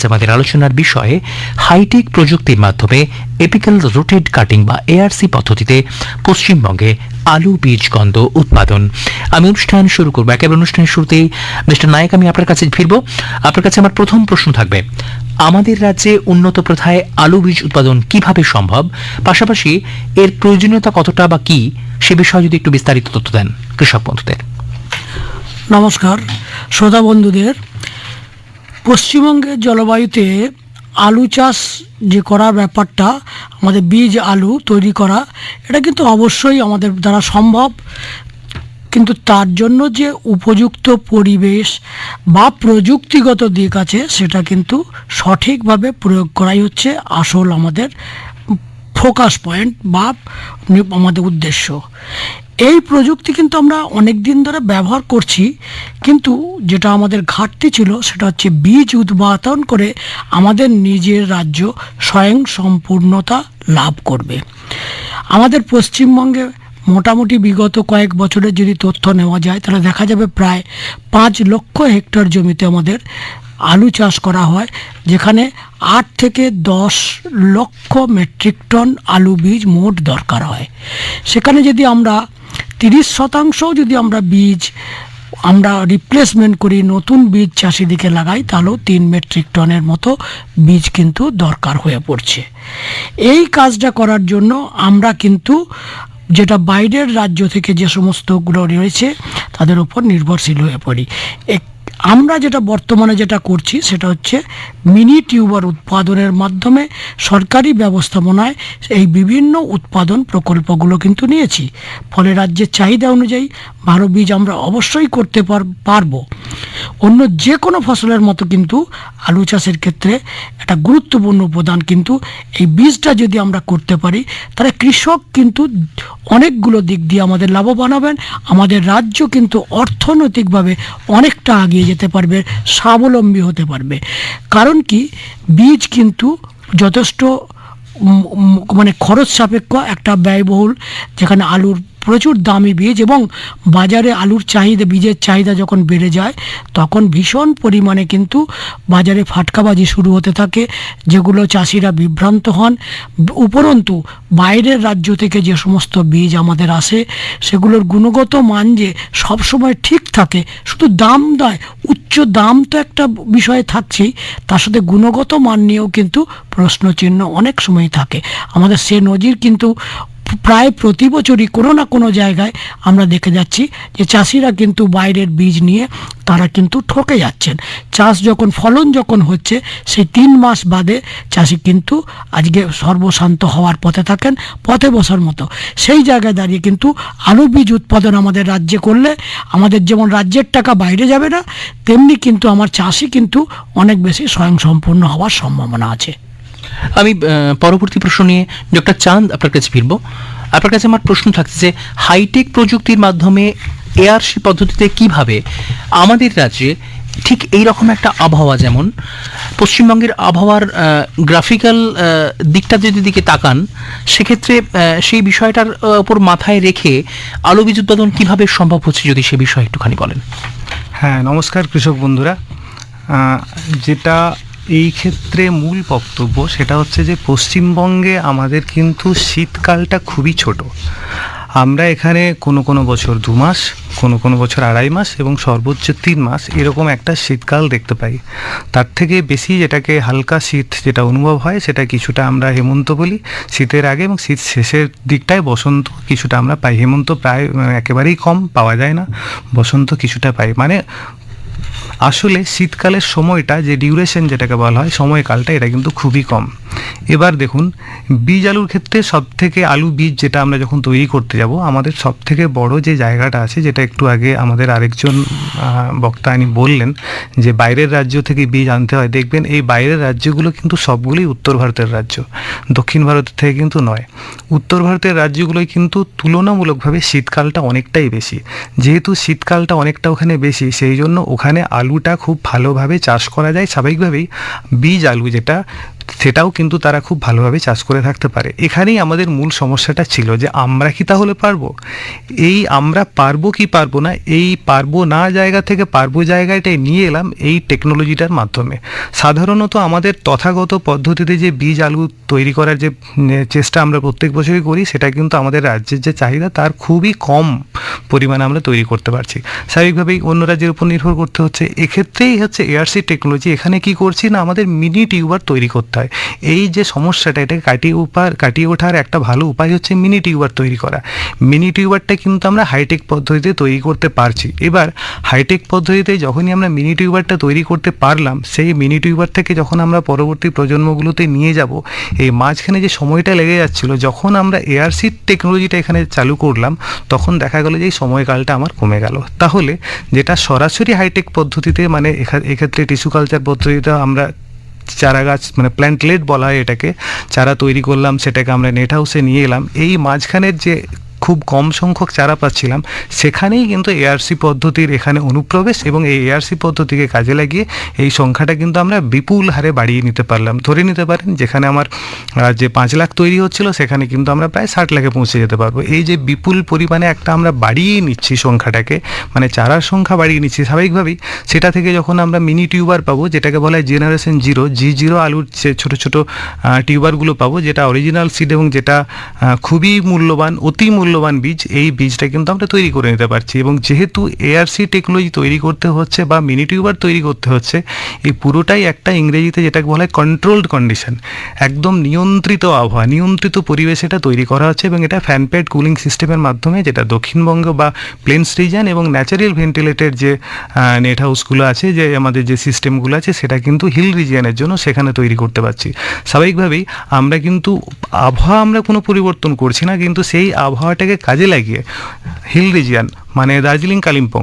আজ আমাদের আলোচনার বিষয়ে হাইটেক প্রযুক্তির মাধ্যমে এপিক্যাল রোটেড কাটিং বা এআরসি পদ্ধতিতে পশ্চিমবঙ্গে আলু, বীজ, গন্ধ উৎপাদন। আমি অনুষ্ঠান শুরু করব। একেবারে অনুষ্ঠানের শুরুতেই মিস্টার নায়ক, আমি আপনার কাছে ফিরবো। আপনার কাছে আমার প্রথম প্রশ্ন থাকবে, আমাদের রাজ্যে উন্নত প্রথায় আলু, বীজ উৎপাদন কীভাবে সম্ভব? পাশাপাশি এর প্রয়োজনীয়তা কতটা বা কি? সে বিষয়ে যদি একটু বিস্তারিত তথ্য দেন কৃষক বন্ধুদের। নমস্কার। শ্রোতা বন্ধুদের পশ্চিমবঙ্গের জলবায়ুতে আলু চাষ যে করার ব্যাপারটা, আমাদের বীজ, আলু তৈরি করা, এটা কিন্তু অবশ্যই আমাদের দ্বারা সম্ভব। কিন্তু তার জন্য যে উপযুক্ত পরিবেশ বা প্রযুক্তিগত দিক আছে, সেটা কিন্তু সঠিকভাবে প্রয়োগ করাই হচ্ছে আসল আমাদের ফোকাস পয়েন্ট বা আমাদের উদ্দেশ্য। এই প্রযুক্তি কিন্তু আমরা অনেক দিন ধরে ব্যবহার করছি, কিন্তু যেটা আমাদের ঘাটতি ছিল সেটা হচ্ছে বীজ উৎপাদন করে আমাদের নিজের রাজ্য স্বয়ং সম্পূর্ণতা লাভ করবে। আমাদের পশ্চিমবঙ্গে মোটামুটি বিগত কয়েক বছরের যদি তথ্য নেওয়া যায়, তাহলে দেখা যাবে প্রায় পাঁচ লক্ষ হেক্টর জমিতে আমাদের আলু চাষ করা হয়, যেখানে আট থেকে দশ লক্ষ মেট্রিক টন আলু বীজ মোট দরকার হয়। সেখানে যদি আমরা তিরিশ শতাংশ যদি আমরা বীজ, আমরা রিপ্লেসমেন্ট করি, নতুন বীজ চাষিদিকে লাগাই, তাহলেও তিন মেট্রিক টনের মতো বীজ কিন্তু দরকার হয়ে পড়ছে। এই কাজটা করার জন্য আমরা কিন্তু যেটা বাইরের রাজ্য থেকে যে সমস্তগুলো রয়েছে, তাদের উপর নির্ভরশীল হয়ে পড়ি। এক- আমরা যেটা বর্তমানে যেটা করছি, সেটা হচ্ছে মিনি টিউবার উৎপাদনের মাধ্যমে সরকারি ব্যবস্থাপনায় এই বিভিন্ন উৎপাদন প্রকল্পগুলো কিন্তু নিয়েছি। ফলে রাজ্যের চাহিদা অনুযায়ী ভালো বীজ আমরা অবশ্যই করতে পার- পারব। অন্য যে কোনো ফসলের মতো কিন্তু আলু চাষের ক্ষেত্রে একটা গুরুত্বপূর্ণ উপাদান কিন্তু এই বীজটা যদি আমরা করতে পারি, তাহলে কৃষক কিন্তু অনেকগুলো দিক দিয়ে আমাদের লাভবান হবেন। আমাদের রাজ্য কিন্তু অর্থনৈতিকভাবে অনেকটা এগিয়ে যেতে পারবে, স্বাবলম্বী হতে পারবে। কারণ কি? বীজ কিন্তু যথেষ্ট মানে খরচ সাপেক্ষ একটা ব্যয়বহুল, যেখানে আলুর প্রচুর দামি বীজ এবং বাজারে আলুর চাহিদা, বীজের চাহিদা যখন বেড়ে যায়, তখন ভীষণ পরিমাণে কিন্তু বাজারে ফাটকাবাজি শুরু হতে থাকে, যেগুলো চাষিরা বিভ্রান্ত হন। উপরন্তু, বাইরের রাজ্য থেকে যে সমস্ত বীজ আমাদের আসে, সেগুলোর গুণগত মান যে সবসময় ঠিক থাকে, শুধু দাম নয়, উচ্চ দাম তো একটা বিষয় থাকছেই, তার সাথে গুণগত মান নিয়েও কিন্তু প্রশ্নচিহ্ন অনেক সময় থাকে। আমাদের সে নজির কিন্তু প্রায় প্রতি বছরই কোনো না কোনো জায়গায় আমরা দেখে যাচ্ছি যে চাষিরা কিন্তু বাইরের বীজ নিয়ে তারা কিন্তু ঠকে যাচ্ছেন। চাষ যখন, ফলন যখন হচ্ছে, সেই তিন মাস বাদে চাষি কিন্তু আজকে সর্বশান্ত হওয়ার পথে থাকেন, পথে বসার মতো। সেই জায়গায় দাঁড়িয়ে কিন্তু আলু বীজ উৎপাদন আমাদের রাজ্যে করলে আমাদের যেমন রাজ্যের টাকা বাইরে যাবে না, তেমনি কিন্তু আমার চাষি কিন্তু অনেক বেশি স্বয়ংসম্পূর্ণ হওয়ার সম্ভাবনা আছে। আমি পরবর্তী প্রশ্ন নিয়ে ডক্টর চাঁদ আপনার কাছে ফিরবো। আপনার কাছে আমার প্রশ্ন থাকছে যে হাইটেক প্রযুক্তির মাধ্যমে এআরসি পদ্ধতিতে কীভাবে আমাদের রাজ্যে ঠিক এই রকম একটা আবহাওয়া, যেমন পশ্চিমবঙ্গের আবহাওয়ার গ্রাফিক্যাল দিকটা যদি দিকে তাকান, সেক্ষেত্রে সেই বিষয়টার উপর মাথায় রেখে আলু বীজ উৎপাদন কীভাবে সম্ভব হচ্ছে, যদি সে বিষয়ে একটুখানি বলেন। হ্যাঁ নমস্কার কৃষক বন্ধুরা। যেটা এই ক্ষেত্রে মূল বক্তব্য সেটা হচ্ছে যে পশ্চিমবঙ্গে আমাদের কিন্তু শীতকালটা খুবই ছোট। আমরা এখানে কোনো কোনো বছর দু মাস, কোনো কোনো বছর আড়াই মাস এবং সর্বোচ্চ তিন মাস এরকম একটা শীতকাল দেখতে পাই। তার থেকে বেশি যেটাকে হালকা শীত যেটা অনুভব হয় সেটা কিছুটা আমরা হেমন্ত বলি। শীতের আগে এবং শীত শেষের দিকটায় বসন্ত কিছুটা আমরা পাই। হেমন্ত প্রায়, একেবারেই কম পাওয়া যায় না, বসন্ত কিছুটা পাই। মানে আসলে শীতকালের সময়টা যে ডিউরেশন যেটাকে বলা হয় সময়কালটা এটা কিন্তু খুবই কম। এবার দেখুন, বীজ আলুর ক্ষেত্রে সব থেকে আলু বীজ যেটা আমরা যখন তৈরি করতে যাব, আমাদের সব থেকে বড় যে জায়গাটা আছে, যেটা একটু আগে আমাদের আরেকজন বক্তা আনি বললেন যে বাইরের রাজ্য থেকে বীজ আনতে হয়। দেখবেন এই বাইরের রাজ্যগুলো কিন্তু সবগুলোই উত্তর ভারতের রাজ্য, দক্ষিণ ভারতের থেকে কিন্তু নয়। উত্তর ভারতের রাজ্যগুলোই কিন্তু তুলনামূলকভাবে শীতকালটা অনেকটাই বেশি। যেহেতু শীতকালটা অনেকটা ওখানে বেশি, সেই জন্য ওখানে আলুটা খুব ভালোভাবে চাষ করা যায়। স্বাভাবিকভাবেই বীজ আলু যেটা সেটাও কিন্তু তারা খুব ভালোভাবে চাষ করে থাকতে পারে। এখানেই আমাদের মূল সমস্যাটা ছিল যে আমরা কি তাহলে পারব? এই আমরা পারব কি পারব না, এই পারব না জায়গা থেকে পারব জায়গাটায় নিয়ে এলাম এই টেকনোলজিটার মাধ্যমে। সাধারণত আমাদের তথাগত পদ্ধতিতে যে বীজ আলু তৈরি করার যে চেষ্টা আমরা প্রত্যেক বছরই করি, সেটা কিন্তু আমাদের রাজ্যের যে চাহিদা, তার খুবই কম। পরিমাণে আমরা তৈরি করতে পারছি। স্বাভাবিকভাবেই অন্য রাজ্যের উপর নির্ভর করতে হচ্ছে। এক্ষেত্রেই হচ্ছে এআরসি টেকনোলজি এখানে কি করছি না, আমাদের মিনি টিউবার তৈরি করতে হয়। এই যে সমস্যাটা এটাকে কাটিয়ে উপার কাটিয়ে ওঠার একটা ভালো উপায় হচ্ছে মিনি টিউবার তৈরি করা। মিনি টিউবারটা কিন্তু আমরা হাইটেক পদ্ধতিতে তৈরি করতে পারছি। এবার হাইটেক পদ্ধতিতে যখনই আমরা মিনি টিউবারটা তৈরি করতে পারলাম, সেই মিনি টিউবার থেকে যখন আমরা পরবর্তী প্রজন্মগুলোতে নিয়ে যাব, এই মাঝখানে যে সময়টা লেগে যাচ্ছিল, যখন আমরা এআরসি টেকনোলজিটা এখানে চালু করলাম, তখন দেখা গেল যে এই সময়কালটা আমার কমে গেল। তাহলে যেটা সরাসরি হাইটেক পদ্ধতিতে মানে এক্ষেত্রে টিস্যু কালচার পদ্ধতিতে আমরা চারা গাছ মানে প্ল্যান্টলেট বলা হয় এটাকে, চারা তৈরি করলাম, সেটাকে আমরা নেট হাউসে নিয়ে এলাম। এই মাঝখানের যে খুব কম সংখ্যক চারা পাচ্ছিলাম। সেখানেই কিন্তু এআরসি পদ্ধতির এখানে অনুপ্রবেশ এবং এই এআরসি পদ্ধতিকে কাজে লাগিয়ে এই সংখ্যাটা কিন্তু আমরা বিপুল হারে বাড়িয়ে নিতে পারলাম। ধরে নিতে পারেন, যেখানে আমার যে পাঁচ লাখ তৈরি হচ্ছিল, সেখানে কিন্তু আমরা প্রায় ষাট লাখে পৌঁছে যেতে পারব। এই যে বিপুল পরিমাণে একটা আমরা বাড়িয়ে নিচ্ছি সংখ্যাটাকে মানে চারার সংখ্যা বাড়িয়ে নিচ্ছি, স্বাভাবিকভাবেই সেটা থেকে যখন আমরা মিনি টিউবার পাবো, যেটাকে বলা হয় জেনারেশন জিরো জি জিরো আলুর যে ছোটো ছোটো টিউবারগুলো পাবো, যেটা অরিজিনাল সিড এবং যেটা খুবই মূল্যবান, অতি মূল্যবান বীজ, এই বীজটা কিন্তু আমরা তৈরি করে নিতে পারছি। এবং যেহেতু এআরসি টেকনোলজি তৈরি করতে হচ্ছে বা মিনি টিউবার তৈরি করতে হচ্ছে, এই পুরোটাই একটা ইংরেজিতে যেটাকে বলা হয় কন্ট্রোলড কন্ডিশন একদম নিয়ন্ত্রিত আবহাওয়া, নিয়ন্ত্রিত পরিবেশ এটা তৈরি করা হচ্ছে এবং এটা ফ্যানপ্যাড কুলিং সিস্টেমের মাধ্যমে, যেটা দক্ষিণবঙ্গ বা প্লেন্স রিজন এবং ন্যাচারাল ভেন্টিলেটেড যে নেট হাউসগুলো আছে, যে আমাদের যে সিস্টেমগুলো আছে, সেটা কিন্তু হিল রিজিয়নের জন্য সেখানে তৈরি করতে পারছি। স্বাভাবিকভাবেই আমরা কিন্তু, আবহাওয়া আমরা কোনো পরিবর্তন করছি না, কিন্তু সেই আবহাওয়াটাকে কাজে লাগিয়ে হিল রিজিয়ান মানে দার্জিলিং কালিম্পং,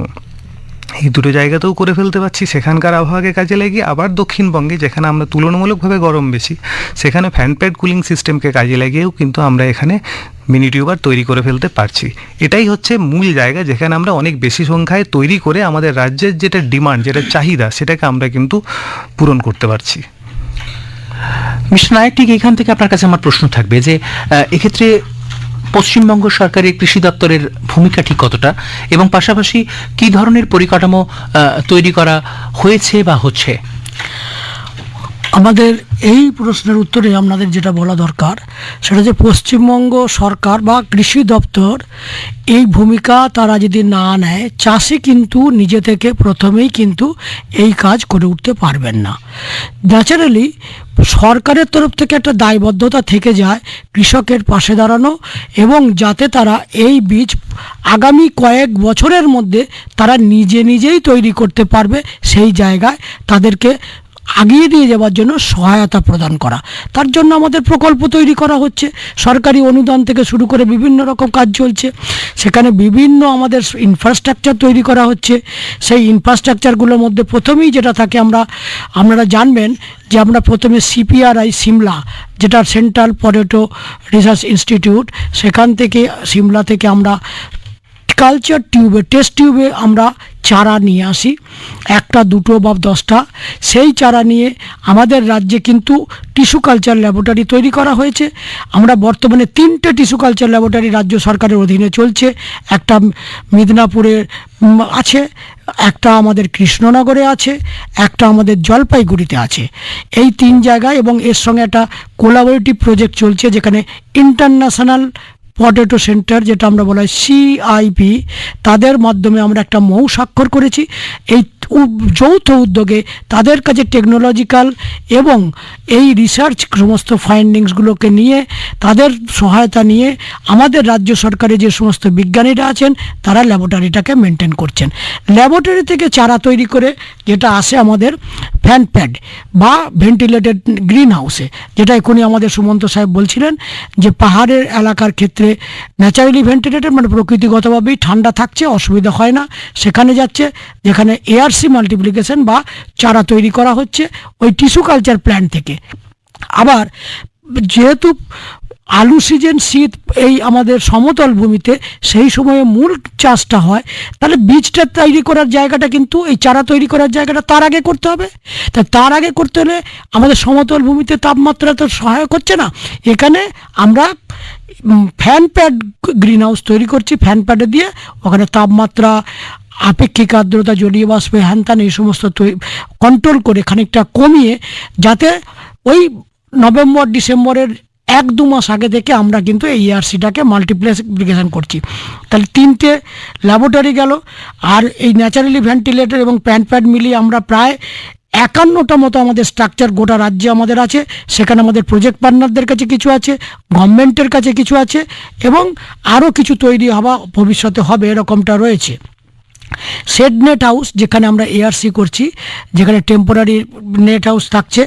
এই দুটো জায়গাতেও করে ফেলতে পারছি। সেখানকার আবহাওয়াকে কাজে লাগিয়ে আবার দক্ষিণবঙ্গে, যেখানে আমরা তুলনামূলকভাবে গরম বেশি, সেখানে ফ্যানপ্যাড কুলিং সিস্টেমকে কাজে লাগিয়েও কিন্তু আমরা এখানে মিনি টিউবার তৈরি করে ফেলতে পারছি। এটাই হচ্ছে মূল জায়গা, যেখানে আমরা অনেক বেশি সংখ্যায় তৈরি করে আমাদের রাজ্যের যেটা ডিমান্ড যেটা চাহিদা, সেটাকে আমরা কিন্তু পূরণ করতে পারছি। মিস্টার নায়ক, ঠিক এখান থেকে আপনার কাছে আমার প্রশ্ন থাকবে যে এক্ষেত্রে পশ্চিমবঙ্গ সরকারের কৃষি দপ্তরের ভূমিকা ঠিক কতটা এবং পাশাপাশি কি ধরনের পরিকাঠামো তৈরি করা হয়েছে বা হচ্ছে? আমাদের এই প্রশ্নের উত্তরে আপনাদের যেটা বলা দরকার, সেটা যে পশ্চিমবঙ্গ সরকার বা কৃষি দপ্তর এই ভূমিকা তারা যদি না নেয়, চাষি কিন্তু নিজে থেকে প্রথমেই কিন্তু এই কাজ করে উঠতে পারবেন না। ন্যাচারালি সরকারের তরফ থেকে একটা দায়বদ্ধতা থেকে যায়, কৃষকের পাশে দাঁড়ানো এবং যাতে তারা এই বীজ আগামী কয়েক বছরের মধ্যে তারা নিজে নিজেই তৈরি করতে পারবে, সেই জায়গায় তাদেরকে আগিয়ে দিয়ে যাওয়ার জন্য সহায়তা প্রদান করা। তার জন্য আমাদের প্রকল্প তৈরি করা হচ্ছে। সরকারি অনুদান থেকে শুরু করে বিভিন্ন রকম কাজ চলছে। সেখানে বিভিন্ন আমাদের ইনফ্রাস্ট্রাকচার তৈরি করা হচ্ছে। সেই ইনফ্রাস্ট্রাকচারগুলোর মধ্যে প্রথমেই যেটা থাকে আমরা, আপনারা জানবেন যে আমরা প্রথমে সিপিআরআই সিমলা যেটা সেন্ট্রাল পটেটো রিসার্চ ইনস্টিটিউট সেখান থেকে সিমলা থেকে আমরা কালচার টিউবে টেস্ট টিউবে আমরা চারা নিয়ে আসি, একটা, দুটো বা দশটা। সেই চারা নিয়ে আমাদের রাজ্যে কিন্তু টিস্যু কালচার ল্যাবরেটরি তৈরি করা হয়েছে। আমরা বর্তমানে তিনটে টিস্যু কালচার ল্যাবরেটরি রাজ্য সরকারের অধীনে চলছে। একটা মিদনাপুরে আছে, একটা আমাদের কৃষ্ণনগরে আছে, একটা আমাদের জলপাইগুড়িতে আছে। এই তিন জায়গায় এবং এর সঙ্গে একটা কোলাবোরেটিভ প্রজেক্ট চলছে যেখানে ইন্টারন্যাশনাল পটেটো সেন্টার যেটা আমরা বলা হয় সিআইপি তাদের মাধ্যমে আমরা একটা মৌ স্বাক্ষর করেছি। এই যৌথ উদ্যোগে তাদের কাছে টেকনোলজিক্যাল এবং এই রিসার্চ সমস্ত ফাইন্ডিংসগুলোকে নিয়ে, তাদের সহায়তা নিয়ে আমাদের রাজ্য সরকারে যে সমস্ত বিজ্ঞানীরা আছেন, তারা ল্যাবরেটরিটাকে মেনটেন করছেন। ল্যাবরেটরি থেকে চারা তৈরি করে যেটা আসে আমাদের ফ্যান প্যাড বা ভেন্টিলেটেড গ্রিন হাউসে যেটা এখনই আমাদের সুমন্ত সাহেব বলছিলেন যে পাহাড়ের এলাকার ক্ষেত্রে ন্যাচারালি ভেন্টিলেটেড মানে প্রকৃতিগতভাবেই ঠান্ডা থাকছে, অসুবিধা হয় না। সেখানে যাচ্ছে, যেখানে এআরসি মাল্টিপ্লিকেশন বা চারা তৈরি করা হচ্ছে, ওই টিস্যু কালচার প্ল্যান্ট থেকে। আবার, যেহেতু আলু সিজন শীত এই আমাদের সমতল ভূমিতে সেই সময়ে মূল চাষটা হয়, তাহলে বীজটা তৈরি করার জায়গাটা কিন্তু, এই চারা তৈরি করার জায়গাটা তার আগে করতে হবে। তা তার আগে করতে হলে আমাদের সমতল ভূমিতে তাপমাত্রা তো সহায়ক হচ্ছে না। এখানে আমরা ফ্যান প্যাড গ্রিন হাউস তৈরি করছি ফ্যান প্যাডে দিয়ে ওখানে তাপমাত্রা, আপেক্ষিক আর্দ্রতা, জলীয় বাষ্প, হ্যান ত্যান এই সমস্ত কন্ট্রোল করে খানিকটা কমিয়ে যাতে ওই নভেম্বর, ডিসেম্বরের এক দু মাস আগে থেকে আমরা কিন্তু এই ইয়ারসিটাকে মাল্টিপ্লেক্সিফিকেশন করছি। তাহলে তিনটে ল্যাবরেটরি গেল, আর এই ন্যাচারালি ভেন্টিলেটর এবং প্যান্ট প্যাড মিলিয়ে আমরা প্রায় একান্নটা মতো আমাদের স্ট্রাকচার গোটা রাজ্যে আমাদের আছে। সেখানে আমাদের প্রজেক্ট পার্টনারদের কাছে কিছু আছে গভর্নমেন্টের কাছে কিছু আছে, এবং আরও কিছু তৈরি হওয়া ভবিষ্যতে হবে, এরকমটা রয়েছে। শেড নেট হাউস যেখানে আমরা এআরসি করছি, যেখানে টেম্পোরারি নেট হাউস থাকছে,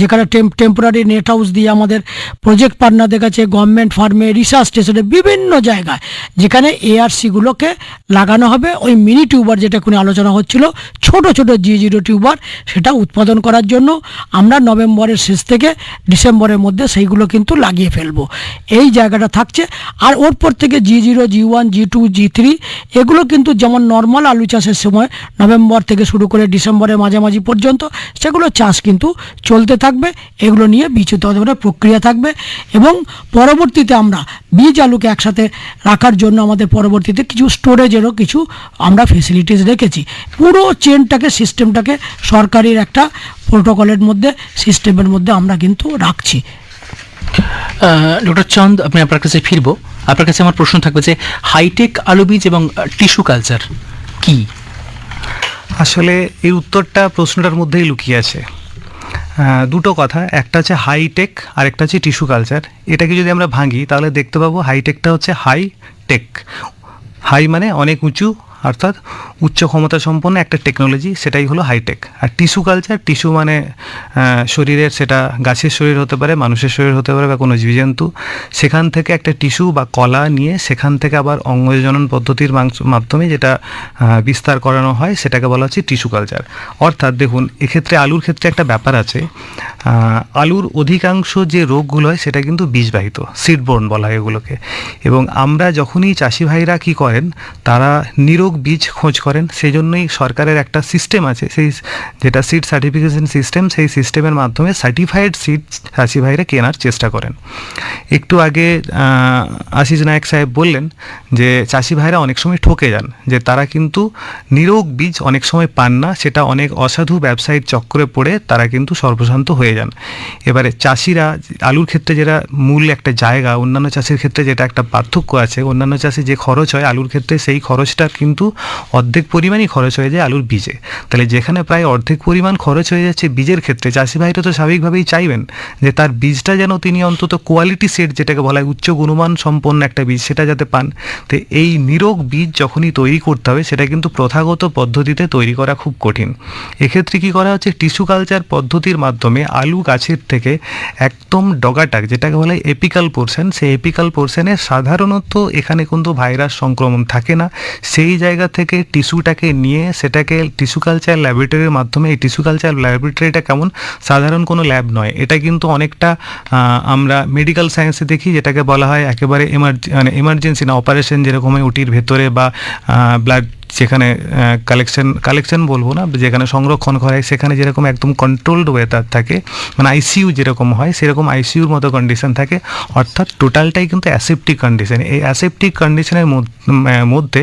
যেখানে টেম্পোরারি নেট হাউস দিয়ে আমাদের প্রজেক্ট পার্টনারদের কাছে গভর্নমেন্ট ফার্মে রিসার্চ স্টেশনে বিভিন্ন জায়গায়, যেখানে এআরসিগুলোকে লাগানো হবে। ওই মিনি টিউবার যেটা কোনো আলোচনা হচ্ছিল, ছোট ছোট জি জিরো টিউবার সেটা উৎপাদন করার জন্য আমরা নভেম্বরের শেষ থেকে ডিসেম্বরের মধ্যে সেইগুলো কিন্তু লাগিয়ে ফেলব। এই জায়গাটা থাকছে। আর ওর পর থেকে G zero G one G two G three এগুলো কিন্তু যেমন নর্মাল আলু চাষের সময় নভেম্বর থেকে শুরু করে ডিসেম্বরের মাঝামাঝি পর্যন্ত সেগুলো চাষ কিন্তু চলতে থাকবে। এগুলো নিয়ে বীজ উৎপাদনের প্রক্রিয়া থাকবে এবং পরবর্তীতে আমরা বীজ আলুকে একসাথে রাখার জন্য আমাদের পরবর্তীতে কিছু স্টোরেজেরও কিছু আমরা ফেসিলিটিস রেখেছি। পুরো চেনটাকে সিস্টেমটাকে সরকারের একটা প্রোটোকলের মধ্যে সিস্টেমের মধ্যে আমরা কিন্তু রাখছি। ডক্টর চন্দ আমি আপনার কাছে ফিরবো। আপনার কাছে আমার প্রশ্ন থাকবে যে হাইটেক আলু বীজ এবং টিস্যু কালচার কি? আসলে এই উত্তরটা প্রশ্নটার মধ্যেই লুকিয়ে আছে। দুটো কথা, একটা হচ্ছে হাইটেক আর একটা হচ্ছে টিস্যু কালচার এটাকে যদি আমরা ভাঙি, তাহলে দেখতে পাবো হাইটেকটা হচ্ছে হাইটেক হাই মানে অনেক উঁচু, অর্থাৎ উচ্চ ক্ষমতা সম্পন্ন একটা টেকনোলজি সেটাই হলো হাইটেক আর টিস্যু কালচার টিস্যু মানে শরীরের সেটা গাছের শরীর হতে পারে, মানুষের শরীর হতে পারে বা কোনো জীবজন্তু, সেখান থেকে একটা টিস্যু বা কলা নিয়ে সেখান থেকে আবার অঙ্গজনন পদ্ধতির মাধ্যমে যেটা বিস্তার করানো হয়, সেটাকে বলা হচ্ছে টিস্যু কালচার অর্থাৎ দেখুন, এক্ষেত্রে আলুর ক্ষেত্রে একটা ব্যাপার আছে আলুর অধিকাংশ যে রোগগুলো হয়, সেটা কিন্তু বীজবাহিত সিডবোর্ন বলা হয় এগুলোকে। এবং আমরা যখনই চাষি ভাইরা কী করেন, তারা নিরোগ বীজ খোঁজ করেন সেই জন্যই সরকারের একটা সিস্টেম আছে। সেই যেটা সিট সার্টিফিকেশন সিস্টেম সেই সিস্টেমের মাধ্যমে সার্টিফাইড সিট চাষি ভাইরা কেনার চেষ্টা করেন। একটু আগে আশিস নায়ক সাহেব বললেন যে, চাষি ভাইরা অনেক সময় ঠকে যান, যে তারা কিন্তু নিরোগ বীজ অনেক সময় পান না, সেটা অনেক অসাধু ব্যবসায়ীর চক্করে পড়ে তারা কিন্তু সর্বশান্ত হয়ে যান। এবারে চাষিরা আলুর ক্ষেত্রে যেটা মূল একটা জায়গা, অন্যান্য চাষের ক্ষেত্রে যেটা একটা পার্থক্য আছে, অন্যান্য চাষে যে খরচ হয় আলুর ক্ষেত্রে সেই খরচটা কিন্তু অর্ধেক পরিমাণই খরচ হয়ে যায় আলুর বীজে। তাহলে যেখানে প্রায় অর্ধেক পরিমাণ খরচ হয়ে যাচ্ছে বীজের ক্ষেত্রে চাষি ভাইরা তো স্বাভাবিকভাবেই চাইবেন যে তার বীজটা যেন তিনি অন্তত কোয়ালিটি সেট যেটাকে বলা হয় উচ্চ গুণমান সম্পন্ন একটা বীজ সেটা যাতে পান। তো এই নিরোগ বীজ যখনই তৈরি করতে হবে, সেটা কিন্তু প্রথাগত পদ্ধতিতে তৈরি করা খুব কঠিন। এক্ষেত্রে কি করা হচ্ছে টিস্যু কালচার পদ্ধতির মাধ্যমে আলু গাছের থেকে একদম ডগাটাক, যেটাকে বলা হয় এপিক্যাল পোর্শন সেই এপিক্যাল পোর্শনে সাধারণত এখানে কিন্তু ভাইরাস সংক্রমণ থাকে না। সেই জায়গা থেকে টিস্যুটাকে নিয়ে সেটাকে টিস্যু কালচার ল্যাবরেটরির মাধ্যমে, এই টিস্যু কালচার ল্যাবরেটরিটা কেমন? সাধারণ কোনো ল্যাব নয়। এটা কিন্তু অনেকটা আমরা মেডিকেল সায়েন্সে দেখি যেটাকে বলা হয় একেবারে এমার মানে এমার্জেন্সি না অপারেশন যেরকম হয় ভেতরে বা ব্লাড যেখানে কালেকশন কালেকশন বলব না, যেখানে সংরক্ষণ করা হয়, সেখানে যেরকম একদম কন্ট্রোলড ওয়েদার থাকে মানে আইসিইউ যেরকম হয়, সেরকম আইসিইউর মতো কন্ডিশন থাকে, অর্থাৎ টোটালটাই কিন্তু অ্যাসেপ্টিক কন্ডিশন এই অ্যাসেপ্টিক কন্ডিশনের মধ্যে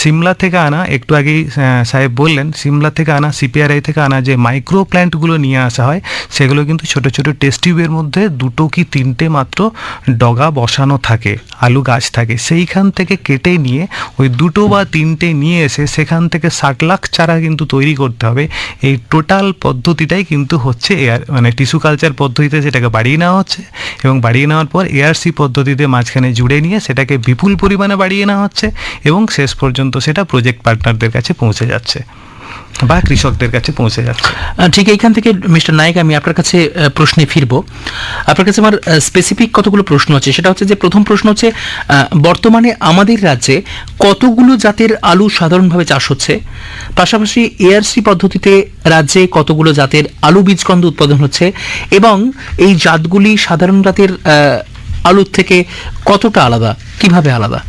সিমলা থেকে আনা, একটু আগেই সাহেব বললেন, সিমলা থেকে আনা সিপিআরআই থেকে আনা যে মাইক্রো প্ল্যান্টগুলো নিয়ে আসা হয়, সেগুলো কিন্তু ছোট ছোট টেস্ট টিউবের মধ্যে দুটো কি তিনটে মাত্র ডগা বসানো থাকে, আলু গাছ থাকে, সেইখান থেকে কেটে নিয়ে, ওই দুটো বা তিনটে নিয়ে এসে সেখান থেকে ষাট লাখ চারা কিন্তু তৈরি করতে হবে। এই টোটাল পদ্ধতিটাই কিন্তু হচ্ছে এয়ার মানে টিস্যু কালচার পদ্ধতিতে সেটাকে বাড়িয়ে নেওয়া হচ্ছে এবং বাড়িয়ে নেওয়ার পর এআরসি পদ্ধতিতে মাঝখানে জুড়ে নিয়ে সেটাকে বিপুল পরিমাণে বাড়িয়ে নেওয়া হচ্ছে এবং শেষ পর্যন্ত সেটা প্রজেক্ট পার্টনারদের কাছে পৌঁছে যাচ্ছে। বা কৃষকদের কাছে পৌঁছে যাচ্ছে। ঠিক এইখান থেকে মিস্টার নায়ক, আমি আপনার কাছে প্রশ্নে ফিরবো। আপনার কাছে আমার স্পেসিফিক কতগুলো প্রশ্ন আছে? সেটা হচ্ছে যে, প্রথম প্রশ্ন হচ্ছে বর্তমানে আমাদের রাজ্যে কতগুলো জাতের আলু সাধারণভাবে চাষ হচ্ছে? পাশাপাশি এআরসি পদ্ধতিতে রাজ্যে কতগুলো জাতের আলু বীজকন্দ উৎপাদন হচ্ছে? এবং এই জাতগুলি সাধারণ জাতের আলুর থেকে কতটা আলাদা? কীভাবে আলাদা?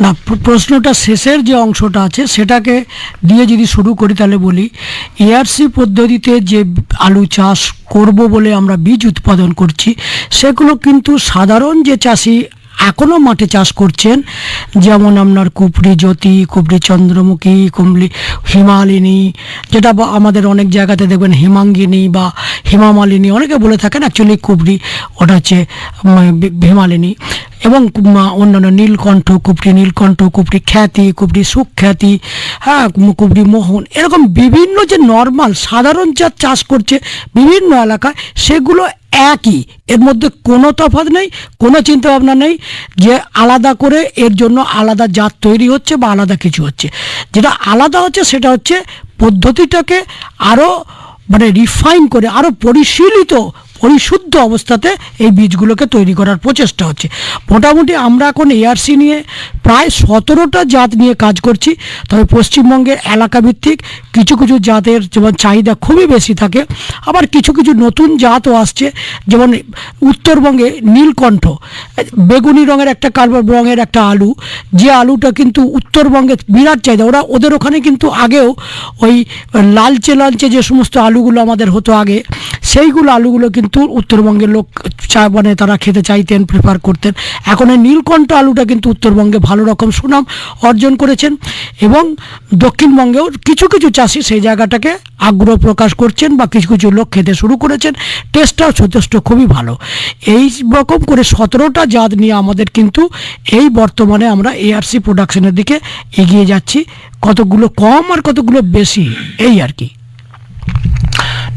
না প্রশ্নটা শেষের যে অংশটা আছে, সেটাকে দিয়ে যদি শুরু করি তাহলে বলি এআরসি পদ্ধতিতে যে আলু চাষ করব বলে আমরা বীজ উৎপাদন করছি, সেগুলো কিন্তু সাধারণ যে চাষি এখনও মাঠে চাষ করছেন? যেমন আপনার কুপড়ি জ্যোতি, কুপড়ি চন্দ্রমুখী, কুমলি হিমালিনী, যেটা আমাদের অনেক জায়গাতে দেখবেন হিমাঙ্গিনী বা হিমামালিনী, অনেকে বলে থাকেন অ্যাকচুয়ালি কুপড়ি, ওটা হচ্ছে হিমালিনী এবং অন্যান্য নীলকণ্ঠ, কুপড়ি নীলকণ্ঠ, কুপড়ি খ্যাতি, কুপড়ি সুখ্যাতি হ্যাঁ কুপড়ি মোহন, এরকম বিভিন্ন যে নর্মাল সাধারণ জাত চাষ করছে বিভিন্ন এলাকায়, সেগুলো একই। এর মধ্যে কোনো তফাৎ নেই, কোনো চিন্তা ভাবনা নেই যে আলাদা করে এর জন্য আলাদা জাত তৈরি হচ্ছে বা আলাদা কিছু হচ্ছে। যেটা আলাদা হচ্ছে সেটা হচ্ছে পদ্ধতিটাকে আরও মানে রিফাইন করে আরও পরিশীলিত, পরিশুদ্ধ অবস্থাতে এই বীজগুলোকে তৈরি করার প্রচেষ্টা হচ্ছে। মোটামুটি আমরা এখন এআরসি নিয়ে প্রায় সতেরোটা জাত নিয়ে কাজ করছি। তবে পশ্চিমবঙ্গের এলাকাভিত্তিক কিছু কিছু জাতের যেমন চাহিদা খুবই বেশি থাকে, আবার কিছু কিছু নতুন জাতও আসছে, যেমন উত্তরবঙ্গে নীলকণ্ঠ। বেগুনি রঙের একটা কালো রঙের একটা আলু, যে আলুটা কিন্তু উত্তরবঙ্গে বিরাট চাহিদা। ওরা ওদের ওখানে কিন্তু আগেও ওই লালচে লালচে যে সমস্ত আলুগুলো আমাদের হতো আগে, সেইগুলো আলুগুলো কিন্তু উত্তরবঙ্গের লোক চা মানে তারা খেতে চাইতেন প্রেফার করতেন। এখন এই নীলকণ্ঠ আলুটা কিন্তু উত্তরবঙ্গে ভালো রকম সুনাম অর্জন করেছেন এবং দক্ষিণবঙ্গেও কিছু কিছু চাষি সেই জায়গাটাকে আগ্রহ প্রকাশ করছেন বা কিছু কিছু লোক খেতে শুরু করেছেন। টেস্টটাও যথেষ্ট খুবই ভালো। এই রকম করে সতেরোটা জাত নিয়ে আমাদের কিন্তু এই বর্তমানে আমরা এআরসি প্রোডাকশনের দিকে এগিয়ে যাচ্ছি। কতগুলো কম আর কতগুলো বেশি এই আর কি।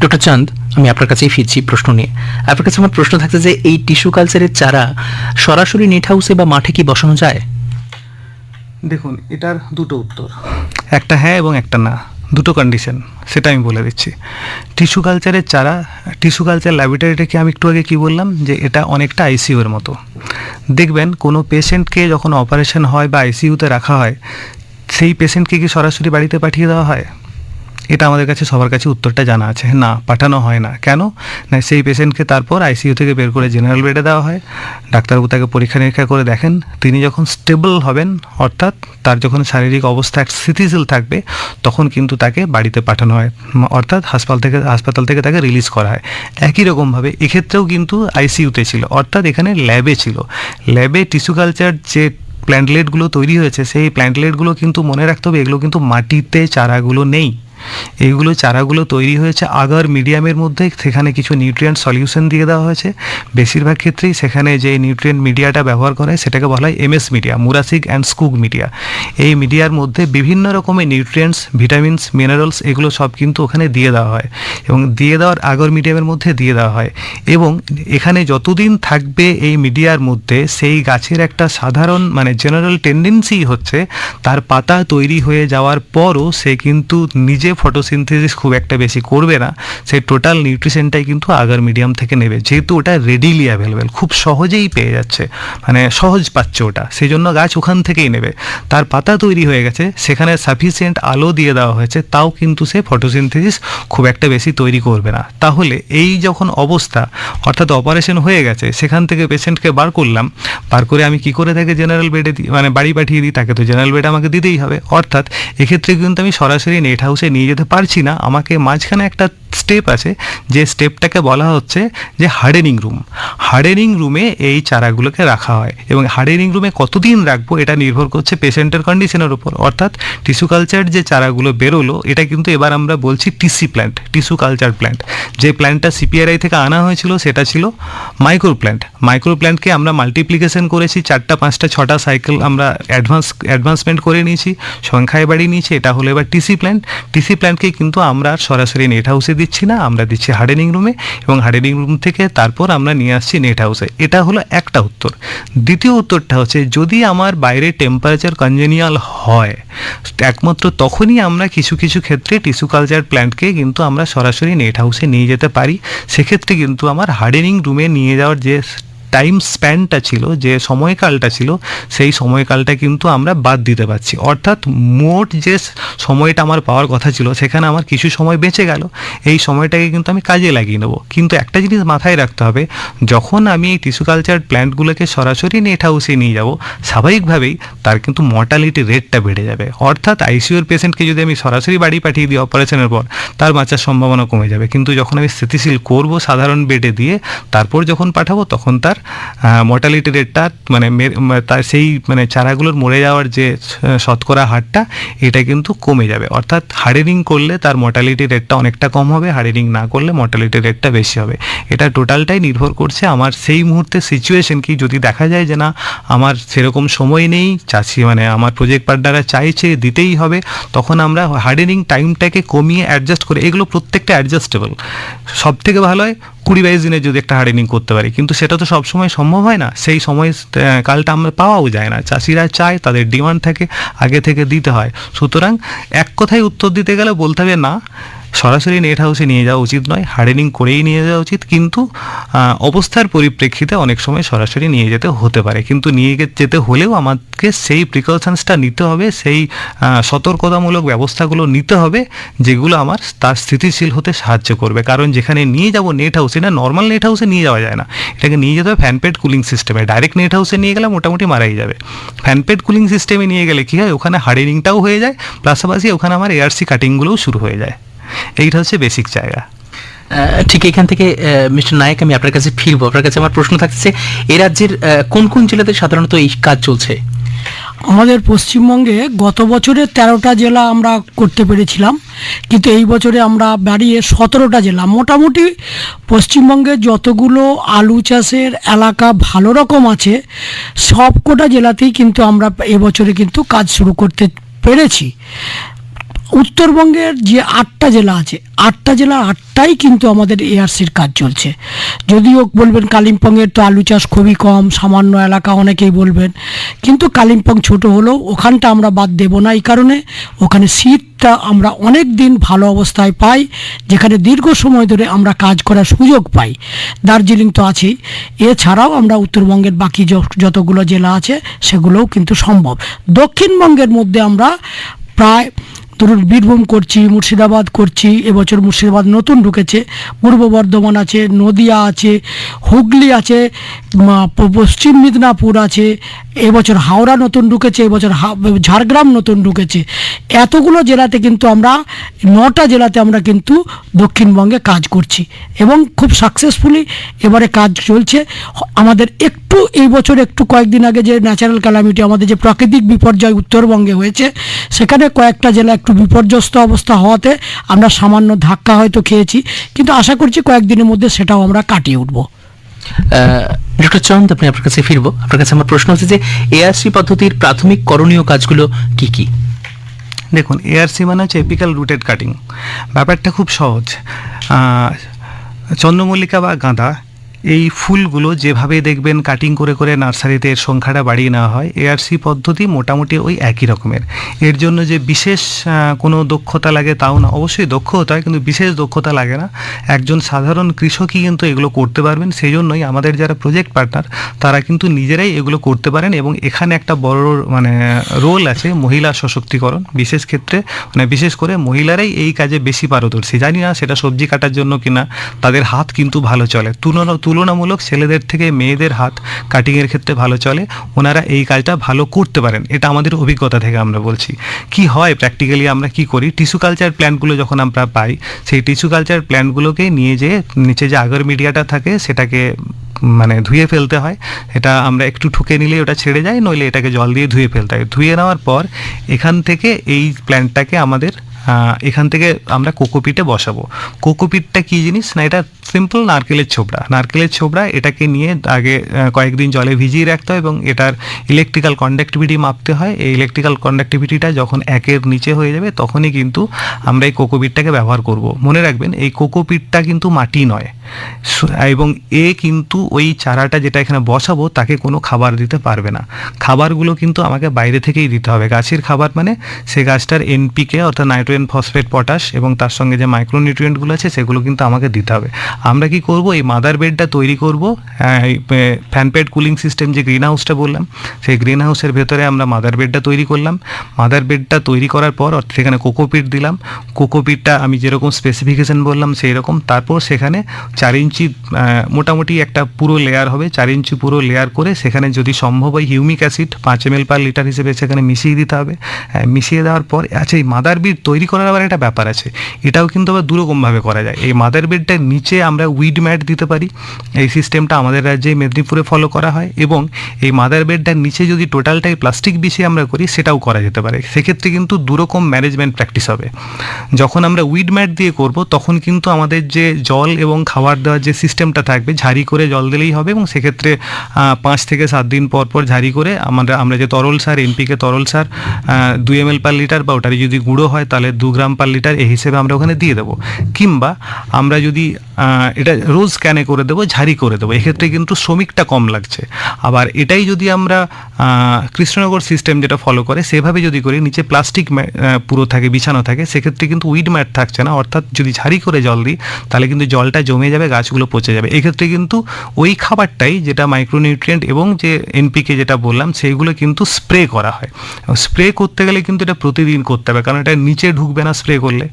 ডক্টর চাঁদ আমি আপনার কাছেই ফিরছি প্রশ্ন নিয়ে। আপনার কাছে আমার প্রশ্ন থাকছে যে এই টিস্যু কালচারের চারা সরাসরি নেট হাউসে বা মাঠে কি বসানো যায়? দেখুন এটার দুটো উত্তর। একটা হ্যাঁ এবং একটা না। দুটো কন্ডিশন সেটা আমি বলে দিচ্ছি। টিস্যু কালচারের চারা টিস্যু কালচার ল্যাবরেটরিটাকে আমি একটু আগে কী বললাম? যে এটা অনেকটা আইসিইউর মতো। দেখবেন, কোনো পেশেন্টকে যখন অপারেশন হয় বা আইসিইউতে রাখা হয়, সেই পেশেন্টকে কি সরাসরি বাড়িতে পাঠিয়ে দেওয়া হয়? এটা আমাদের কাছে, সবার কাছে উত্তরটা জানা আছে। না, পাঠানো হয় না। কেন? না, সেই পেশেন্টকে তারপর আইসিইউ থেকে বের করে জেনারেল বেডে দেওয়া হয়। ডাক্তারবাবু তাকে পরীক্ষা নিরীক্ষা করে দেখেন। তিনি যখন স্টেবল হবেন, অর্থাৎ তার যখন শারীরিক অবস্থা এক স্থিতিশীল থাকবে, তখন কিন্তু তাকে বাড়িতে পাঠানো হয়। অর্থাৎ হাসপাতাল থেকে হাসপাতাল থেকে তাকে রিলিজ করা হয়। একই রকমভাবে এক্ষেত্রেও কিন্তু আইসিইউতে ছিল। অর্থাৎ এখানে ল্যাবে ছিল। ল্যাবে টিস্যু কালচার যে প্ল্যান্টলেটগুলো তৈরি হয়েছে, সেই প্ল্যান্টলেটগুলো কিন্তু মনে রাখতে হবে, এগুলো কিন্তু মাটিতে চারাগুলো নেই। এইগুলো চারাগুলো তৈরি হয়েছে আগার মিডিয়ামের মধ্যে, সেখানে কিছু নিউট্রিয়েন্ট সলিউশন দিয়ে দেওয়া হয়েছে। বেশিরভাগ ক্ষেত্রেই সেখানে যে নিউট্রিয়েন্ট মিডিয়াটা ব্যবহার করা হয়, সেটাকে বলা হয় MS media Murashige and Skoog media এই মিডিয়ার মধ্যে বিভিন্ন রকমের নিউট্রিয়েন্টস ভিটামিনস মিনারেলস এগুলো সব কিন্তু ওখানে দিয়ে দেওয়া হয় এবং দিয়ে দেওয়ার আগর মিডিয়ামের মধ্যে দিয়ে দেওয়া হয় এবং এখানে যতদিন থাকবে এই মিডিয়ার মধ্যে, সেই গাছের একটা সাধারণ মানে জেনারেল টেন্ডেন্সি হচ্ছে, তার পাতা তৈরি হয়ে যাওয়ার পরও সে কিন্তু নিজে ফটোসিনথেসিস খুব একটা বেশি করবে না, সেই টোটাল নিউট্রিশনটাই কিন্তু আগার মিডিয়াম থেকে নেবে। যেহেতু ওটা রেডিলি অ্যাভেলেবেল খুব সহজেই পেয়ে যাচ্ছে মানে সহজ পাচ্ছে ওটা, সেই জন্য গাছ ওখান থেকেই নেবে। তার পাতা তৈরি হয়ে গেছে, সেখানে সাফিসিয়েন্ট আলো দিয়ে দেওয়া হয়েছে, তাও কিন্তু সে ফটোসিনথেসিস খুব একটা বেশি তৈরি করবে না। তাহলে এই যখন অবস্থা, অর্থাৎ অপারেশন হয়ে গেছে, সেখান থেকে পেশেন্টকে বার করলাম, বার করে আমি কি করে তাকে জেনারেল বেডে দিই মানে বাড়ি পাঠিয়ে দিই, তাকে তো জেনারেল বেড আমাকে দিতেই হবে। অর্থাৎ এক্ষেত্রে কিন্তু আমি সরাসরি নেট হাউসে নিয়ে যেতে পারছি না। আমাকে মাঝখানে একটা স্টেপ আছে, যে স্টেপটাকে বলা হচ্ছে যে হার্ডেনিং রুম হার্ডেনিং রুমে এই চারাগুলোকে রাখা হয় এবং হার্ডেনিং রুমে কতদিন রাখব এটা নির্ভর করছে পেশেন্টের কন্ডিশনের উপর। অর্থাৎ টিস্যু কালচার যে চারাগুলো বেরোলো, এটা কিন্তু এবার আমরা বলছি TC plant tissue culture plant যে প্ল্যান্টটা সিপিআরআই থেকে আনা হয়েছিল, সেটা ছিল মাইক্রো প্ল্যান্ট মাইক্রো প্ল্যান্টকে আমরা মাল্টিপ্লিকেশন করেছি, চারটা, পাঁচটা, ছটা সাইকেল আমরা অ্যাডভান্স অ্যাডভান্সমেন্ট করে নিয়েছি, সংখ্যায় বাড়িয়ে নিয়েছি, এটা হলো এবার টিসি প্ল্যান্ট টিসি প্ল্যান্টকে কিন্তু আমরা সরাসরি নেট হাউসে দিচ্ছি না, আমরা দিচ্ছি হার্ডেনিং রুমে এবং হার্ডেনিং রুম থেকে তারপর আমরা নিয়ে আসছি নেট হাউসে এটা হলো একটা উত্তর। দ্বিতীয় উত্তরটা হচ্ছে, যদি আমার বাইরে টেম্পারেচার কনজেনিয়াল হয়, একমাত্র তখনই আমরা কিছু কিছু ক্ষেত্রে টিস্যু কালচার প্ল্যান্টকে কিন্তু আমরা সরাসরি নেট হাউসে নিয়ে যেতে পারি। সেক্ষেত্রে কিন্তু আমার হার্ডেনিং রুমে নিয়ে যাওয়ার যে টাইম স্প্যানটা ছিল, যে সময়কালটা ছিল, সেই সময়কালটা কিন্তু আমরা বাদ দিতে পারছি। অর্থাৎ মোট যে সময়টা আমার পাওয়ার কথা ছিল, সেখানে আমার কিছু সময় বেঁচে গেল। এই সময়টাকে কিন্তু আমি কাজে লাগিয়ে নেব। কিন্তু একটা জিনিস মাথায় রাখতে হবে, যখন আমি এই টিস্যু কালচার প্ল্যান্টগুলোকে সরাসরি নেট হাউসে নিয়ে যাব, স্বাভাবিকভাবেই তার কিন্তু মর্টালিটি রেটটা বেড়ে যাবে। অর্থাৎ আইসিইউর পেশেন্টকে যদি আমি সরাসরি বাড়ি পাঠিয়ে দিই অপারেশনের পর, তার বাঁচার সম্ভাবনা কমে যাবে। কিন্তু যখন আমি স্থিতিশীল করব সাধারণ বেডে দিয়ে, তারপর যখন পাঠাবো, তখন তার মর্টালিটি রেটটা মানে তার সেই মানে চারাগুলোর মরে যাওয়ার যে শতকরা হারটা, এটা কিন্তু কমে যাবে। অর্থাৎ হার্ডেনিং করলে তার মর্টালিটি রেটটা অনেকটা কম হবে হার্ডেনিং না করলে মর্টালিটি রেটটা বেশি হবে। এটা টোটালটাই নির্ভর করছে আমার সেই মুহূর্তে সিচুয়েশন কি। যদি দেখা যায় যে না, আমার সেরকম সময় নেই, চাষি মানে আমার প্রজেক্ট পার্টনাররা চাইছে, দিতেই হবে, তখন আমরা হার্ডেনিং টাইমটাকে কমিয়ে অ্যাডজাস্ট করে, এগুলো প্রত্যেকটা অ্যাডজাস্টেবল সব থেকে ভালো হয় কুড়ি বাইশ দিনে যদি একটা হার্ডেনিং করতে পারি। কিন্তু সেটা তো সবসময় সম্ভব হয় না। সেই সময় কালটা আমরা পাওয়াও যায় না। চাষিরা চায়, তাদের ডিমান্ড থাকে, আগে থেকে দিতে হয়। সুতরাং এক কথায় উত্তর দিতে গেলে বলতে হবে না সরাসরি নেট হাউসে নিয়ে যাওয়া উচিত নয় হার্ডেনিং করেই নিয়ে যাওয়া উচিত, কিন্তু অবস্থার পরিপ্রেক্ষিতে অনেক সময় সরাসরি নিয়ে যেতে হতে পারে। কিন্তু নিয়ে যেতে হলেও আমাকে সেই প্রিকশনসটা নিতে হবে, সেই সতর্কতামূলক ব্যবস্থাগুলো নিতে হবে, যেগুলো আমার তার স্থিতিশীল হতে সাহায্য করবে। কারণ যেখানে নিয়ে যাব নেট হাউসে না নর্মাল নেট হাউসে নিয়ে যাওয়া যায় না। এটাকে নিয়ে যেতে হবে ফ্যানপেড কুলিং সিস্টেমে ডাইরেক্ট নেট হাউসে নিয়ে গেলে মোটামুটি মারাই যাবে। ফ্যানপেড কুলিং সিস্টেমে নিয়ে গেলে কী হয়? ওখানে হার্ডেনিংটাও হয়ে যায়, পাশাপাশি ওখানে আমার এআরসি কাটিংগুলোও শুরু হয়ে যায়। এইটা হচ্ছে বেসিক জায়গা। ঠিক এখান থেকে মিস্টার নায়ক আমি আপনার কাছে ফিরবো। আপনার কাছে আমার প্রশ্ন থাকছে এ রাজ্যের কোন কোন জেলাতে সাধারণত এই কাজ চলছে? আমাদের পশ্চিমবঙ্গে গত বছরে তেরোটা জেলা আমরা করতে পেরেছিলাম কিন্তু এই বছরে আমরা বাড়িয়ে সতেরোটা জেলা। মোটামুটি পশ্চিমবঙ্গে যতগুলো আলু চাষের এলাকা ভালো রকম আছে সবকটা জেলাতেই কিন্তু আমরা এবছরে কিন্তু কাজ শুরু করতে পেরেছি। উত্তরবঙ্গের যে আটটা জেলা আছে, আটটা জেলার আটটাই কিন্তু আমাদের এআরসির কাজ চলছে। যদিও বলবেন কালিম্পংয়ের তো আলু চাষ খুবই কম, সামান্য এলাকা অনেকেই বলবেন, কিন্তু কালিম্পং ছোট হলেও ওখানটা আমরা বাদ দেব না। এই কারণে ওখানে শীতটা আমরা অনেক দিন ভালো অবস্থায় পাই, যেখানে দীর্ঘ সময় ধরে আমরা কাজ করার সুযোগ পাই। দার্জিলিং তো আছেই। এছাড়াও আমরা উত্তরবঙ্গের বাকি যতগুলো জেলা আছে, সেগুলোও কিন্তু সম্ভব। দক্ষিণবঙ্গের মধ্যে আমরা প্রায় ধরুন বীরভূম করছি, মুর্শিদাবাদ করছি, এবছর মুর্শিদাবাদ নতুন ঢুকেছে, পূর্ব বর্ধমান আছে, নদিয়া আছে, হুগলি আছে পশ্চিম মিদনাপুর আছে, এবছর হাওড়া নতুন ঢুকেছে, এবছর ঝাড়গ্রাম নতুন ঢুকেছে। এতগুলো জেলাতে কিন্তু আমরা, নটা জেলাতে আমরা কিন্তু দক্ষিণবঙ্গে কাজ করছি এবং খুব সাকসেসফুলি এবারে কাজ চলছে। আমাদের একটু, এই বছর একটু কয়েকদিন আগে যে ন্যাচারাল ক্যালামিটি আমাদের যে প্রাকৃতিক বিপর্যয় উত্তরবঙ্গে হয়েছে, সেখানে কয়েকটা জেলা একটু বিপর্যস্ত অবস্থা হওয়াতে আমরা সামান্য ধাক্কা হয়তো খেয়েছি কিন্তু আশা করছি কয়েকদিনের মধ্যে সেটাও আমরা কাটিয়ে উঠবো। ডক্টর চন্দ আপনি আপনার কাছে ফিরবো। আপনার কাছে আমার প্রশ্ন হচ্ছে যে এআরসি পদ্ধতির প্রাথমিক করণীয় কাজগুলো কি কি? দেখুন এআরসি মানে হচ্ছে এপিক্যাল রুটেড কাটিং। ব্যাপারটা খুব সহজ। চন্দ্রমল্লিকা বা গাঁদা এই ফুলগুলো যেভাবে দেখবেন কাটিং করে করে নার্সারিতে এর সংখ্যাটা বাড়িয়ে নেওয়া হয় এআরসি পদ্ধতি মোটামুটি ওই একই রকমের। এর জন্য যে বিশেষ কোনো দক্ষতা লাগে তাও না, অবশ্যই দক্ষ হতে হয়, কিন্তু বিশেষ দক্ষতা লাগে না। একজন সাধারণ কৃষকই কিন্তু এগুলো করতে পারবেন সেই জন্যই আমাদের যারা প্রজেক্ট পার্টনার তারা কিন্তু নিজেরাই এগুলো করতে পারেন এবং এখানে একটা বড় মানে রোল আছে মহিলা সশক্তিকরণ। বিশেষ ক্ষেত্রে মানে বিশেষ করে মহিলারাই এই কাজে বেশি পারদর্শী। জানি না সেটা সবজি কাটার জন্য কিনা, তাদের হাত কিন্তু ভালো চলে। তুলনা তুলনামূলক ছেলেদের থেকে মেয়েদের হাত কাটিংয়ের ক্ষেত্রে ভালো চলে। ওনারা এই কাজটা ভালো করতে পারেন। এটা আমাদের অভিজ্ঞতা থেকে আমরা বলছি। কি হয় প্র্যাকটিক্যালি আমরা কি করি? টিস্যু কালচার প্ল্যান্টগুলো যখন আমরা পাই, সেই টিস্যু কালচার প্ল্যান্টগুলোকে নিয়ে যেয়ে নিচে যে আগের মিডিয়াটা থাকে, সেটাকে মানে ধুয়ে ফেলতে হয়। এটা আমরা একটু ঠুকে নিলে ওটা ছেড়ে যায়, নইলে এটাকে জল দিয়ে ধুয়ে ফেলতে হয়। ধুয়ে নেওয়ার পর এখান থেকে এই প্ল্যান্টটাকে আমাদের এখান থেকে আমরা কোকোপিটে বসাবো। কোকোপিটটা কী জিনিস? না, এটা সিম্পল নারকেলের ছোবড়া। নারকেলের ছোবড়া, এটাকে নিয়ে আগে কয়েকদিন জলে ভিজিয়ে রাখতে হয় এবং এটার ইলেকট্রিক্যাল কন্ডাক্টিভিটি মাপতে হয়। এই ইলেকট্রিক্যাল কন্ডাক্টিভিটিটা যখন একের নিচে হয়ে যাবে, তখনই কিন্তু আমরা এই কোকোপিটটাকে ব্যবহার করব। মনে রাখবেন, এই কোকোপিটটা কিন্তু মাটি নয়। এবং এ কিন্তু ওই চারাটা যেটা এখানে বসাবো, তাকে কোনো খাবার দিতে পারবে না। খাবারগুলো কিন্তু আমাকে বাইরে থেকেই দিতে হবে। গাছের খাবার মানে সে গাছটার এনপিকে অর্থাৎ নাইট্রোজেন নাইট্রোজেন ফসফেট পটাশ এবং তার সঙ্গে যে মাইক্রোনিউট্রিয়েন্টগুলো আছে সেগুলো কিন্তু আমাকে দিতে হবে। আমরা কি করব? এই মাদার বেডটা তৈরি করব। ফ্যানপেড কুলিং সিস্টেম যে গ্রিন হাউসটা বললাম সেই গ্রিন হাউসের ভেতরে আমরা মাদার বেডটা তৈরি করলাম। মাদার বেডটা তৈরি করার পর অর্থাৎ সেখানে কোকোপিট দিলাম। কোকোপিটটা আমি যেরকম স্পেসিফিকেশন বললাম সেই রকম তারপর সেখানে চার ইঞ্চি মোটামুটি একটা পুরো লেয়ার হবে। চার ইঞ্চি পুরো লেয়ার করে সেখানে যদি সম্ভব হয় হিউমিক অ্যাসিড পাঁচ এম এল পার লিটার হিসেবে সেখানে মিশিয়ে দিতে হবে। হ্যাঁ, মিশিয়ে দেওয়ার পর আচ্ছা এই মাদার বিড তৈরি করার আবার একটা ব্যাপার আছে। এটাও কিন্তু আবার দুরকমভাবে করা যায়। এই মাদার বেডটার নিচে আমরা উইড ম্যাট দিতে পারি। এই সিস্টেমটা আমাদের রাজ্যে মেদিনীপুরে ফলো করা হয় এবং এই মাদার বেডটার নিচে যদি টোটালটাই প্লাস্টিক বিছিয়ে আমরা করি, সেটাও করা যেতে পারে। সেক্ষেত্রে কিন্তু দুরকম ম্যানেজমেন্ট প্র্যাকটিস হবে। যখন আমরা উইড ম্যাট দিয়ে করব, তখন কিন্তু আমাদের যে জল এবং খাবার দেওয়ার যে সিস্টেমটা থাকবে ঝারি করে জল দিলেই হবে এবং সেক্ষেত্রে পাঁচ থেকে সাত দিন পর পর ঝারি করে আমরা আমরা যে তরল সার এমপিকে তরল সার দুই এম এল পার লিটার বা ওটারই যদি গুঁড়ো হয়, তাহলে দু গ্রাম পার লিটার এই হিসেবে আমরা ওখানে দিয়ে দেবো। কিংবা আমরা যদি এটা রোজ ক্যানে করে দেবো ঝারি করে দেবো। এক্ষেত্রে কিন্তু শ্রমিকটা কম লাগছে। আবার এটাই যদি আমরা কৃষ্ণনগর সিস্টেম যেটা ফলো করে, সেভাবে যদি করি, নিচে প্লাস্টিক পুরো থাকে, বিছানো থাকে, সেক্ষেত্রে কিন্তু উইড ম্যাট থাকছে না। অর্থাৎ যদি ঝারি করে জল দিই, তাহলে কিন্তু জলটা জমে যাবে, গাছগুলো পচে যাবে। এক্ষেত্রে কিন্তু ওই খাবারটাই যেটা মাইক্রোনিউট্রিয়েন্ট এবং যে এনপিকে যেটা বললাম সেইগুলো কিন্তু স্প্রে করা হয়। স্প্রে করতে গেলে কিন্তু এটা প্রতিদিন করতে হবে, কারণ এটা নিচে ঢুকবে না স্প্রে করলে,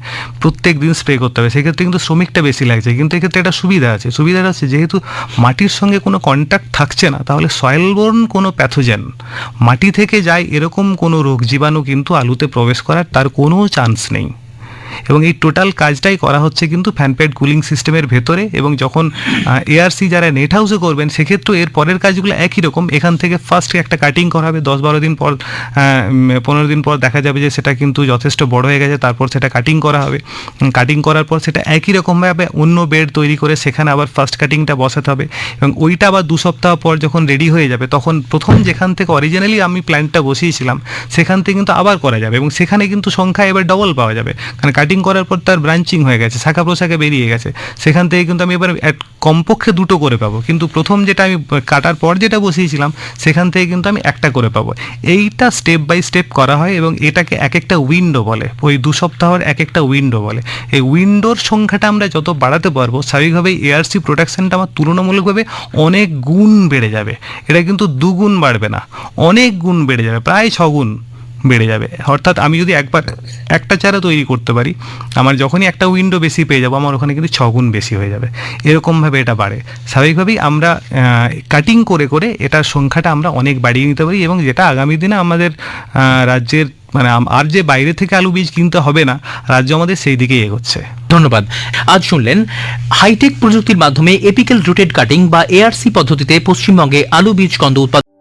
প্রত্যেক দিন স্প্রে করতে হবে। সেক্ষেত্রে কিন্তু শ্রমিকটা বেশি লাগছে, কিন্তু এক্ষেত্রে একটা সুবিধা আছে। সুবিধাটা আছে যেহেতু মাটির সঙ্গে কোনো কন্ট্যাক্ট থাকছে না, তাহলে সয়েলবোর্ন কোনো প্যাথোজেন মাটি থেকে যায় এরকম কোনো রোগ জীবাণু কিন্তু আলুতে প্রবেশ করার তার কোনো চান্স নেই। এবং এই টোটাল কাজটাই করা হচ্ছে কিন্তু ফ্যানপেড কুলিং সিস্টেমের ভেতরে এবং যখন এআরসি যারা নেট হাউসে করবেন, সেক্ষেত্রেও এর পরের কাজগুলো একই রকম। এখান থেকে ফার্স্ট একটা কাটিং করা হবে, দশ বারো দিন পর পনেরো দিন পর দেখা যাবে যে সেটা কিন্তু যথেষ্ট বড় হয়ে গেছে, তারপর সেটা কাটিং করা হবে। কাটিং করার পর সেটা একই রকমভাবে অন্য বেড তৈরি করে সেখানে আবার ফার্স্ট কাটিংটা বসাতে হবে এবং ওইটা আবার দু সপ্তাহ পর যখন রেডি হয়ে যাবে, তখন প্রথম যেখান থেকে অরিজিনালি আমি প্ল্যানটা বসিয়েছিলাম, সেখান থেকে কিন্তু আবার করা যাবে এবং সেখানে কিন্তু সংখ্যা এবার ডবল পাওয়া যাবে। কারণ কাটিং করার পর তার ব্রাঞ্চিং হয়ে গেছে, শাখা প্রশাখা বেরিয়ে গেছে। সেখান থেকে কিন্তু আমি এবার কমপক্ষে দুটো করে পাবো। কিন্তু প্রথম যেটা আমি কাটার পর যেটা বসিয়েছিলাম, সেখান থেকে কিন্তু আমি একটা করে পাবো। এইটা স্টেপ বাই স্টেপ করা হয় এবং এটাকে এক একটা উইন্ডো বলে। ওই দু সপ্তাহের এক একটা উইন্ডো বলে। এই উইন্ডোর সংখ্যাটা আমরা যত বাড়াতে পারব, স্বাভাবিকভাবেই এআরসি প্রোডাকশনটা আমার তুলনামূলকভাবে অনেক গুণ বেড়ে যাবে। এটা কিন্তু দুগুণ বাড়বে না। অনেক গুণ বেড়ে যাবে, প্রায় ছগুণ। বেড়ে যাবে। অর্থাৎ আমি যদি একবার একটা চারা তৈরি করতে পারি, আমার যখনই একটা উইন্ডো বেশি পেয়ে যাব, আমার ওখানে কিন্তু ছগুণ বেশি হয়ে যাবে। এরকমভাবে এটা বাড়ে। স্বাভাবিকভাবেই আমরা কাটিং করে করে এটার সংখ্যাটা আমরা অনেক বাড়িয়ে নিতে পারি এবং যেটা আগামী দিনে আমাদের রাজ্যের মানে আর যে বাইরে থেকে আলু বীজ কিনতে হবে না, রাজ্য আমাদের সেই দিকেই এগোচ্ছে। ধন্যবাদ। আজ শুনলেন হাইটেক প্রযুক্তির মাধ্যমে এপিক্যাল রুটেড কাটিং বা এআরসি পদ্ধতিতে পশ্চিমবঙ্গে আলু বীজ কন্দ উৎপাদন